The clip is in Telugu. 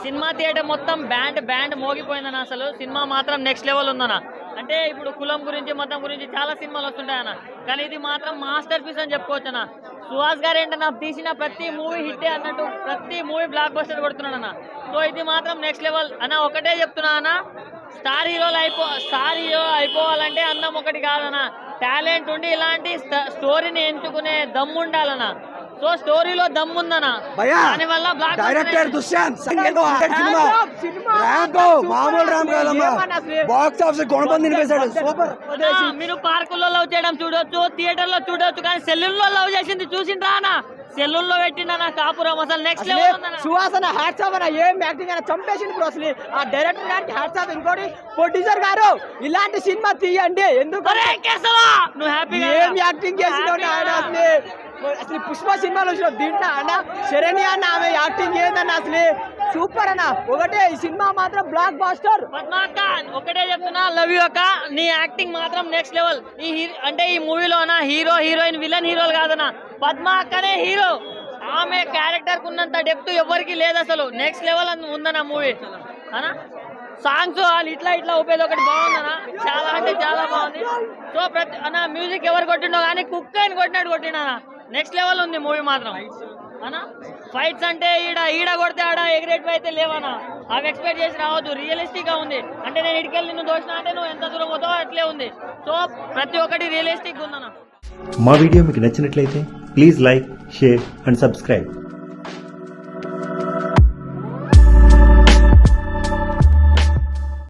సినిమా థియేటర్ మొత్తం బ్యాండ్ బ్యాండ్ మోగిపోయిందన్న అసలు. సినిమా మాత్రం నెక్స్ట్ లెవెల్ ఉందన్న. అంటే ఇప్పుడు కులం గురించి మతం గురించి చాలా సినిమాలు వస్తుంటాయన్న. కానీ ఇది మాత్రం మాస్టర్ పీస్ అని చెప్పుకోవచ్చు అన్న సుహాస్ గారు ఏంటన్నా తీసిన ప్రతి మూవీ హిట్టే అన్నట్టు ప్రతి మూవీ బ్లాక్ బస్టర్ కొడుతున్నాడు అన్న సో ఇది మాత్రం నెక్స్ట్ లెవెల్ అన్న ఒకటే చెప్తున్నా అన్న. స్టార్ హీరోలు అయిపో స్టార్ హీరో అయిపోవాలంటే అందం ఒకటి కాదన్న. టాలెంట్ ఉండి ఇలాంటి స్ట- స్టోరీని ఎంచుకునే దమ్ముండాలన్నా. సో స్టోరీలో దమ్ము ఉందన్న భయ్యా దానివల్ల బ్లాక్ డైరెక్టర్ దుష్యంత్ సంగీతం హండ్రెడ్ సినిమా. ర్యాంప్ మామూలు ర్యాంప్ కాదమ్మా. బాక్స్ ఆఫీస్ గుణపం తినిపేశాడు. సూపర్. అన్నా, మీరు పార్కుల్లో లవ్ చేయడం చూడొచ్చు థియేటర్లో చూడొచ్చు కానీ సెల్లుల్లో లవ్ చేసింది చూసిండ్రా అన్న. సెల్లుల్లో పెట్టిండన్న కాపురం. అసలు నెక్స్ట్ లెవెల్ సువాసన హ్యాట్స్ ఆఫ్ అన్న. ఏం యాక్టింగ్ అయినా చంపేసింది బ్రో అసలు. ఆ డైరెక్టర్ గారికి హ్యాట్స్ ఆఫ్ ఇంకోటి ప్రొడ్యూసర్ గారు ఇలాంటి సినిమా తీయండి. ఎందుకు! నువ్వు హ్యాపీగా ఏం యాక్టింగ్ చేసినావు ఆయన అసలు పుష్ప సినిమాలో వచ్చిన దీంట్లో అన్న శరణి అన్న ఆమె యాక్టింగ్ ఏందన్న అసలు? సూపర్ అన్న. ఒకటే ఈ సినిమా మాత్రం బ్లాక్ బాస్టర్ ఒకటే చెప్తున్నా లవ్ యూ అక్క. నీ యాక్టింగ్ మాత్రం నెక్స్ట్ లెవెల్ ఈ అంటే ఈ మూవీలోన హీరో హీరోయిన్ విలన్ హీరోలు కాదన్న. పద్మ అక్కనే హీరో. ఆమె క్యారెక్టర్ ఉన్నంత డెప్త్ ఎవరికి లేదు అసలు. నెక్స్ట్ లెవెల్ ఉందన్న మూవీ. అనా సాంగ్స్ వాళ్ళు ఇట్లా ఇట్లా ఊపేది ఒకటి బాగుందనా చాలా అంటే చాలా బాగుంది. సో ప్రతి అన్న మ్యూజిక్ ఎవరు కొట్టిండో కానీ కుక్క అని కొట్టినట్టు కొట్టిండన్న నెక్స్ట్ లెవెల్ ఉంది మూవీ మాత్రం. అనా? ఫైట్స్ అంటే ఈడ ఈడ కొడితే ఆడ ఎగరేట్ అయితే లేవనా? అవి ఎక్స్పెక్ట్ చేసి రావద్దు. రియలిస్టిక్గా ఉంది. అంటే నేను ఇటుకెళ్ళి నిన్ను దోషిన అంటే నువ్వు ఎంత దూరం పోతావో అట్లే ఉంది. సో ప్రతి ఒక్కటి రియలిస్టిక్ ఉందన్న. మా వీడియో మీకు నచ్చినట్లయితే please like share and subscribe